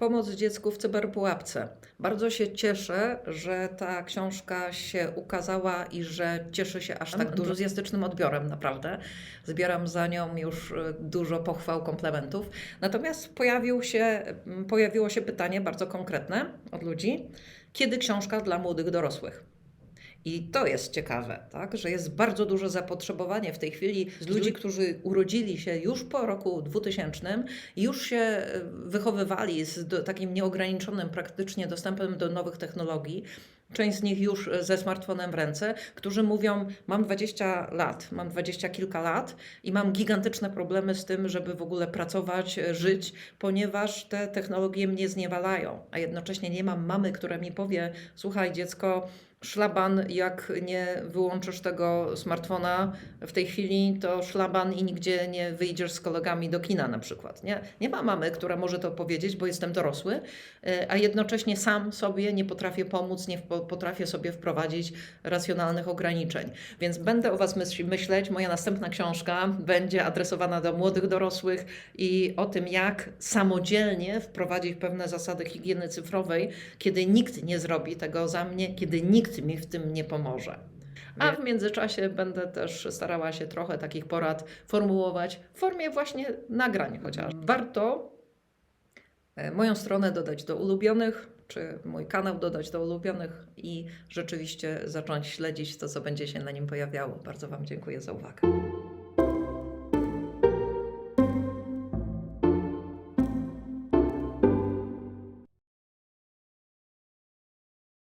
Pomoc dziecku w cyberpułapce. Bardzo się cieszę, że ta książka się ukazała i że cieszy się aż tak entuzjastycznym odbiorem, naprawdę. Zbieram za nią już e, dużo pochwał, komplementów. Natomiast pojawił się, pojawiło się pytanie bardzo konkretne od ludzi: kiedy książka dla młodych dorosłych? I to jest ciekawe, tak? że jest bardzo duże zapotrzebowanie w tej chwili z ludzi, którzy urodzili się już po roku 2000, już się e, wychowywali z do, takim nieograniczonym praktycznie dostępem do nowych technologii. Część z nich już e, ze smartfonem w ręce, którzy mówią: Mam 20 lat, mam 20 kilka lat i mam gigantyczne problemy z tym, żeby w ogóle pracować, e, żyć, ponieważ te technologie mnie zniewalają, a jednocześnie nie mam mamy, która mi powie: Słuchaj, dziecko, szlaban, jak nie wyłączysz tego smartfona w tej chwili, to szlaban i nigdzie nie wyjdziesz z kolegami do kina na przykład. Nie, nie ma mamy, która może to powiedzieć, bo jestem dorosły, e, a jednocześnie sam sobie nie potrafię pomóc, nie potrafię sobie wprowadzić racjonalnych ograniczeń. Więc będę o Was myśl- myśleć. Moja następna książka będzie adresowana do młodych dorosłych i o tym, jak samodzielnie wprowadzić pewne zasady higieny cyfrowej, kiedy nikt nie zrobi tego za mnie, kiedy nikt mi w tym nie pomoże. A w międzyczasie będę też starała się trochę takich porad formułować w formie właśnie nagrań chociaż. Warto e, moją stronę dodać do ulubionych, czy mój kanał dodać do ulubionych i rzeczywiście zacząć śledzić to, co będzie się na nim pojawiało. Bardzo Wam dziękuję za uwagę.